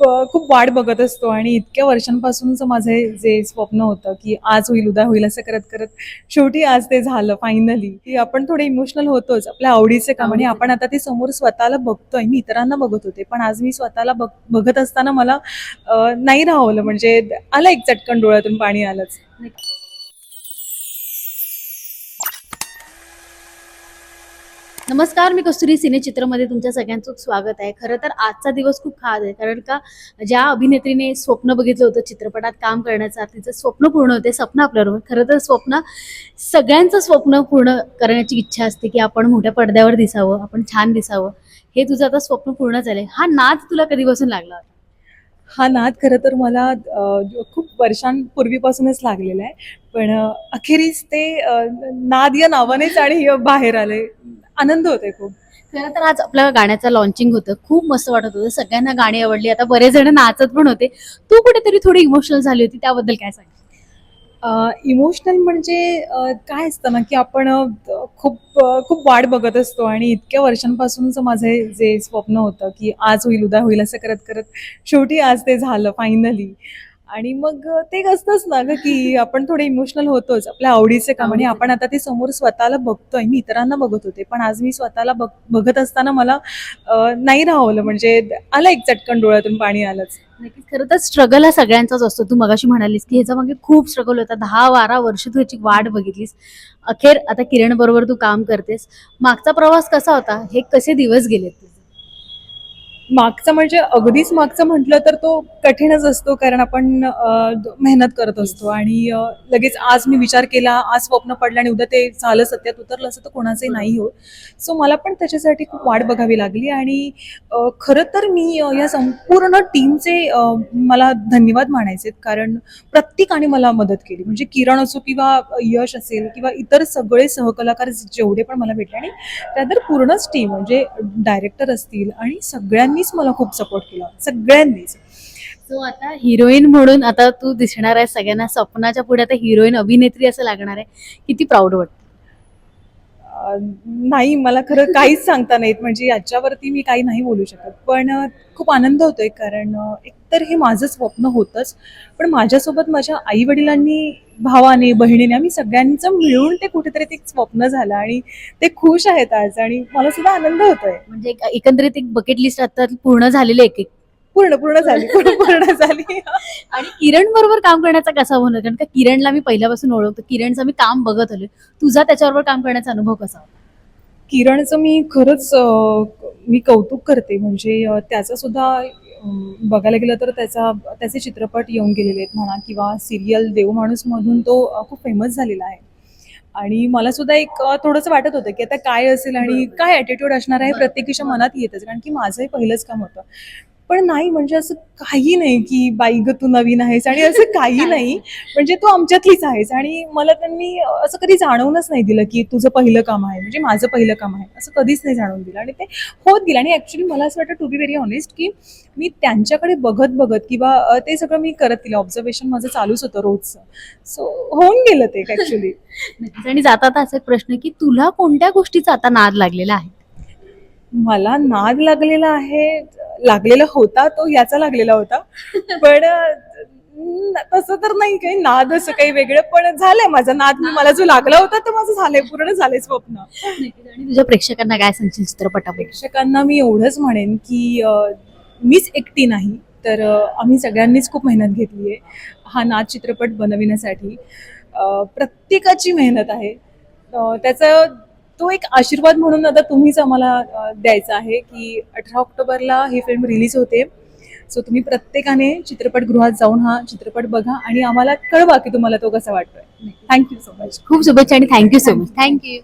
खूप वाट बघत असतो आणि इतक्या वर्षांपासूनच माझं जे स्वप्न होतं की आज होईल उद्या होईल असं करत करत शेवटी आज ते झालं फायनली की आपण थोडे इमोशनल होतोच आपल्या आवडीचे काम. आणि आपण आता ते समोर स्वतःला बघतोय. मी इतरांना बघत होते पण आज मी स्वतःला बघ बघत असताना मला नाही राहवलं. म्हणजे आलं एक चटकन डोळ्यातून पाणी आलंच. नमस्कार मी कस्तुरी सिनेचित्रमध्ये तुमच्या सगळ्यांचं स्वागत आहे. खरं तर आजचा दिवस खूप खास आहे कारण का ज्या अभिनेत्रीने स्वप्न बघितलं होतं चित्रपटात काम करण्याचं तिचं स्वप्न पूर्ण होते स्वप्न आपल्याबरोबर. खरं तर स्वप्न सगळ्यांचं स्वप्न पूर्ण करण्याची इच्छा असते की आपण मोठ्या पडद्यावर दिसावं आपण छान दिसावं. हे तुझं आता स्वप्न पूर्ण झालंय. हा नाच तुला कधीपासून लागला होता? हा नाद खरं तर मला खूप वर्षांपूर्वीपासूनच लागलेला आहे. पण अखेरीस ते नाद या नावानेच आणि बाहेर आले आनंद होते खूप. खरं तर आज आपल्या गाण्याचं लॉन्चिंग होतं. खूप मस्त वाटत होतं. सगळ्यांना गाणी आवडली. आता बरेच जण नाचत पण होते. तू कुठेतरी थोडी इमोशनल झाली होती. त्याबद्दल काय सांग? इमोशनल म्हणजे काय असतं ना की आपण खूप खूप वाट बघत असतो आणि इतक्या वर्षांपासूनच माझं जे स्वप्न होतं की आज होईल उद्या होईल असं करत करत शेवटी आज ते झालं फायनली आणि मग ते असतंच ना ग की आपण थोडे इमोशनल होतोच. आपल्या आवडीचे काम. आणि आपण आता ते समोर स्वतःला बघतोय. मी इतरांना बघत होते. पण आज मी स्वतःला बघ बघत असताना मला नाही राहवलं. म्हणजे आलं एक चटकन डोळ्यातून पाणी आलंच. नक्कीच खरं तर स्ट्रगल हा सगळ्यांचाच असतो. तू मगाशी म्हणालीस की ह्याचा मागे खूप स्ट्रगल होता. दहा बारा वर्ष तू ह्याची वाट बघितलीस. अखेर आता किरण बरोबर तू काम करतेस. मागचा प्रवास कसा होता? हे कसे दिवस गेलेत? मागचं म्हणजे अगदीच मागचं म्हटलं तर तो कठीणच असतो कारण आपण मेहनत करत असतो. आणि लगेच आज मी विचार केला आज स्वप्न पडलं आणि उद्या ते झालं सत्यात उतरलं असं तर कोणाचंही नाही हो सो मला पण त्याच्यासाठी खूप वाट बघावी लागली आणि खरं तर मी या संपूर्ण टीमचे मला धन्यवाद मानायचे कारण प्रत्येकाने मला मदत केली. म्हणजे किरण असो किंवा यश असेल किंवा इतर सगळे सहकलाकार जेवढे पण मला भेटले आणि त्यानंतर पूर्णच टीम म्हणजे डायरेक्टर असतील आणि सगळ्यांनीच मला खूप सपोर्ट केला सगळ्यांनीच. सो आता हिरोईन म्हणून आता तू दिसणार आहे सगळ्यांना स्वप्नाच्या पुढे आता हिरोईन अभिनेत्री असं लागणार आहे. किती प्राऊड वाटतं? नाही मला खरं काहीच सांगता नाहीत. म्हणजे याच्यावरती मी काही नाही बोलू शकत. पण खूप आनंद होतोय कारण एकतर हे माझं स्वप्न होतंच. पण माझ्यासोबत माझ्या आई वडिलांनी भावाने बहिणीने आम्ही सगळ्यांचं मिळून ते कुठेतरी ते स्वप्न झालं आणि ते खुश आहेत आज आणि मला सुद्धा आनंद होतोय. म्हणजे एक- एकंदरीत एक बकेट लिस्ट आता पूर्ण झालेली एक एक पूर्ण पूर्ण झाली पूर्ण पूर्ण झाली. आणि किरण बरोबर काम करण्याचा कसा होणार कारण का किरणला मी पहिल्यापासून ओळखतो. किरणचं मी काम बघत आलोय. तुझा त्याच्याबरोबर काम करण्याचा अनुभव कसा होता? किरणचं मी खरंच मी कौतुक करते. म्हणजे त्याचं सुद्धा बघायला गेलं तर त्याचा त्याचे चित्रपट येऊन गेलेले आहेत म्हणा किंवा सिरियल देव माणूसमधून तो अं, खूप फेमस झालेला आहे. आणि मला सुद्धा एक थोडंसं वाटत होतं की आता काय असेल आणि काय ॲटिट्यूड असणार आहे प्रत्येकीच्या मनात येतच. कारण की माझंही पहिलंच काम होतं. पण नाही म्हणजे असं काही नाही की बाई ग तू नवीन आहेस आणि असं काही नाही. म्हणजे तू आमच्यातलीच आहेस आणि मला त्यांनी असं कधी जाणवूनच नाही दिलं की तुझं पहिलं काम आहे म्हणजे माझं पहिलं काम आहे असं कधीच नाही जाणवून दिलं आणि ते होत गेलं. आणि ॲक्च्युली मला असं वाटतं टू बी व्हेरी ऑनेस्ट की मी त्यांच्याकडे बघत बघत किंवा ते सगळं मी करत गेलं. ऑब्झर्वेशन माझं चालूच होतं रोजचं. सो होऊन गेलं ते ॲक्च्युली नक्कीच. आणि जाता आता असा एक प्रश्न की तुला कोणत्या गोष्टीचा आता नाद लागलेला आहे? मला नाद लागलेला आहे लागलेला होता तो याचा लागलेला होता. पण तसं तर नाही काही नाद असं काही वेगळं पण झालंय माझा नाद. मी- मला जो लागला होता तो माझं झालंय पूर्ण झालंय स्वप्न. तुझ्या प्रेक्षकांना काय सांगशील चित्रपटाबद्दल प्रेक्षकांना मी एवढंच म्हणेन की मीच एकटी नाही तर आम्ही सगळ्यांनीच खूप मेहनत घेतली आहे हा नाच चित्रपट बनविण्यासाठी. प्रत्येकाची मेहनत आहे. त्याचा तो एक आशीर्वाद म्हणून आता तुम्हीच आम्हाला द्यायचा आहे की अठरा ऑक्टोबरला ही फिल्म रिलीज होते. सो तुम्ही प्रत्येकाने चित्रपटगृहात जाऊन हा चित्रपट बघा आणि आम्हाला कळवा की तुम्हाला तो कसा वाटतोय. थँक्यू सो मच खूप शुभेच्छा आणि थँक्यू सो मच थँक्यू